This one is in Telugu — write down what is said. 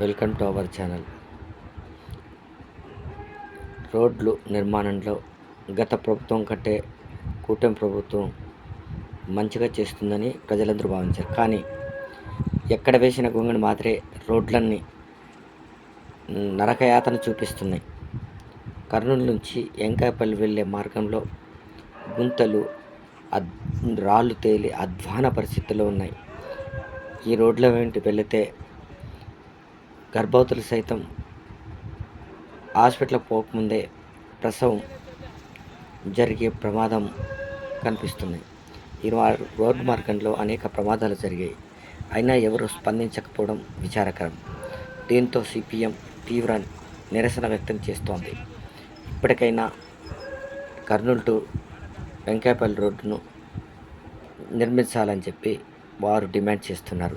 Welcome to our channel. రోడ్లు నిర్మాణంలో గత ప్రభుత్వం కంటే కూటమి ప్రభుత్వం మంచిగా చేస్తుందని ప్రజలందరూ భావించారు. కానీ ఎక్కడ వేసిన గొంగడి మాత్రమే రోడ్లన్నీ నరకయాతన చూపిస్తున్నాయి. కర్నూలు నుంచి ఎంకాయపల్లి వెళ్ళే మార్గంలో గుంతలు అద్ రాళ్ళు తేలి అధ్వాన పరిస్థితుల్లో ఉన్నాయి. ఈ రోడ్ల వెంట వెళితే గర్భవతులు సైతం హాస్పిటల్కి పోకముందే ప్రసవం జరిగే ప్రమాదం కనిపిస్తుంది. ఈ రోడ్డు మార్గంలో అనేక ప్రమాదాలు జరిగాయి. అయినా ఎవరు స్పందించకపోవడం విచారకరం. దీంతో సిపిఎం తీవ్ర నిరసన వ్యక్తం చేస్తోంది. ఇప్పటికైనా కర్నూలు టు వెంకాయపల్లి రోడ్డును నిర్మించాలని చెప్పి వారు డిమాండ్ చేస్తున్నారు.